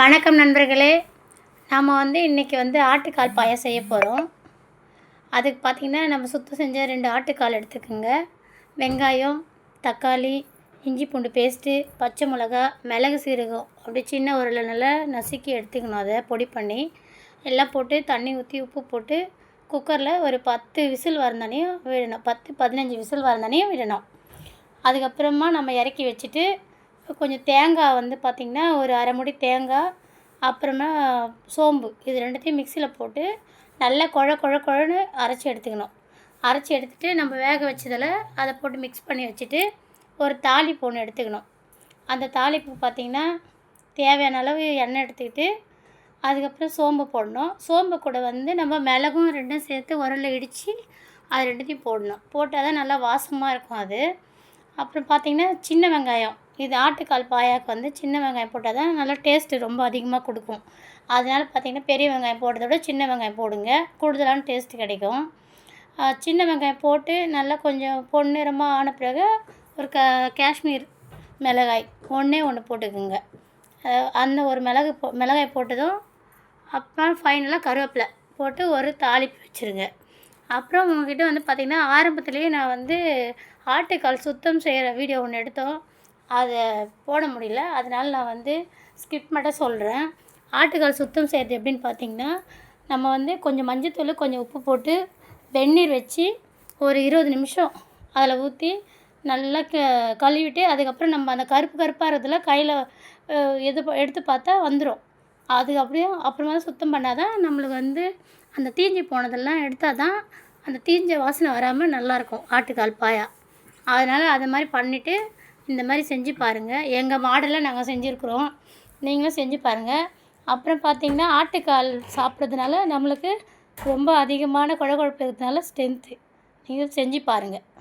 வணக்கம் நண்பர்களே. நாம் வந்து இன்றைக்கி வந்து ஆட்டுக்கால் பாயா செய்ய போகிறோம் அதுக்கு பார்த்திங்கன்னா நம்ம சுத்தம் செஞ்ச ரெண்டு ஆட்டுக்கால் எடுத்துக்கோங்க. வெங்காயம் தக்காளி இஞ்சி பூண்டு பேஸ்ட்டு பச்சை மிளகா மிளகு சீரகம் அப்படி சின்ன உருளை நல்லா நசுக்கி எடுத்துக்கணும். அதை பொடி பண்ணி எல்லாம் போட்டு தண்ணி ஊற்றி உப்பு போட்டு குக்கரில் ஒரு பத்து விசில் வரந்தானையும் விடணும். பத்து பதினஞ்சு விசில் வரந்தானையும் விடணும். அதுக்கப்புறமா நம்ம இறக்கி வச்சுட்டு கொஞ்சம் தேங்காய் வந்து பார்த்திங்கன்னா ஒரு அரை முடி தேங்காய் அப்புறமா சோம்பு இது ரெண்டுத்தையும் மிக்சியில் போட்டு நல்லா குழ குழ குழன்னு அரைச்சி எடுத்துக்கணும். அரைச்சி எடுத்துகிட்டு நம்ம வேக வச்சதில் அதை போட்டு மிக்ஸ் பண்ணி வச்சுட்டு ஒரு தாளிப்பு ஒன்று எடுத்துக்கணும். அந்த தாளிப்பு பார்த்திங்கன்னா தேவையான அளவு எண்ணெய் எடுத்துக்கிட்டு அதுக்கப்புறம் சோம்பு போடணும். சோம்பு கூட வந்து நம்ம மிளகும் ரெண்டும் சேர்த்து உரலில் இடித்து அது ரெண்டுத்தையும் போடணும். போட்டால் தான் நல்லா வாசமாக இருக்கும் அது. அப்புறம் பார்த்திங்கன்னா சின்ன வெங்காயம். இது ஆட்டுக்கால் பாயாக்கு வந்து சின்ன வெங்காயம் போட்டால் தான் நல்லா டேஸ்ட்டு ரொம்ப அதிகமாக கொடுக்கும். அதனால் பார்த்திங்கன்னா பெரிய வெங்காயம் போடுறத விட சின்ன வெங்காயம் போடுங்க. கூடுதலான டேஸ்ட்டு கிடைக்கும். சின்ன வெங்காயம் போட்டு நல்லா கொஞ்சம் பொன்னிறமாக ஆன பிறகு ஒரு க காஷ்மீர் மிளகாய் ஒன்றே ஒன்று போட்டுக்குங்க. அந்த ஒரு மிளகு போ மிளகாய் போட்டதும் அப்புறம் ஃபைனலாக கருவேப்பிலை போட்டு ஒரு தாளிப்பு வச்சுருங்க. அப்புறம் உங்ககிட்ட வந்து பார்த்திங்கன்னா ஆரம்பத்துலேயே நான் வந்து ஆட்டுக்கால் சுத்தம் செய்கிற வீடியோ ஒன்று எடுத்தோம். அதை போட முடியல. அதனால் நான் வந்து ஸ்கிப் மட்டும் சொல்கிறேன் ஆட்டுக்கால் சுத்தம் செய்கிறது எப்படின்னு பார்த்தீங்கன்னா நம்ம வந்து கொஞ்சம் மஞ்சத்தூள் கொஞ்சம் உப்பு போட்டு வெந்நீர் வச்சு ஒரு இருபது நிமிஷம் அதில் ஊற்றி நல்லா க கழுவிட்டு அதுக்கப்புறம் நம்ம அந்த கருப்பு கருப்பாக இருக்கிறதுல கையில் எது எடுத்து பார்த்தா வந்துடும் அது அப்படியே அப்புறமா சுத்தம் பண்ணால் தான் நம்மளுக்கு வந்து அந்த தீஞ்சு போனதெல்லாம் எடுத்தால் தான் அந்த தீஞ்ச வாசனை வராமல் நல்லாயிருக்கும் ஆட்டுக்கால் பாயா. அதனால் அது மாதிரி பண்ணிவிட்டு இந்த மாதிரி செஞ்சு பாருங்கள் எங்கள் மாடலில் நாங்கள் செஞ்சுருக்குறோம். நீங்களும் செஞ்சு பாருங்கள் அப்புறம் பார்த்திங்கன்னா ஆட்டுக்கால் சாப்பிட்றதுனால நம்மளுக்கு ரொம்ப அதிகமான குழ குழப்பு இருக்கிறதுனால ஸ்ட்ரென்த்து நீங்கள் செஞ்சு பாருங்கள்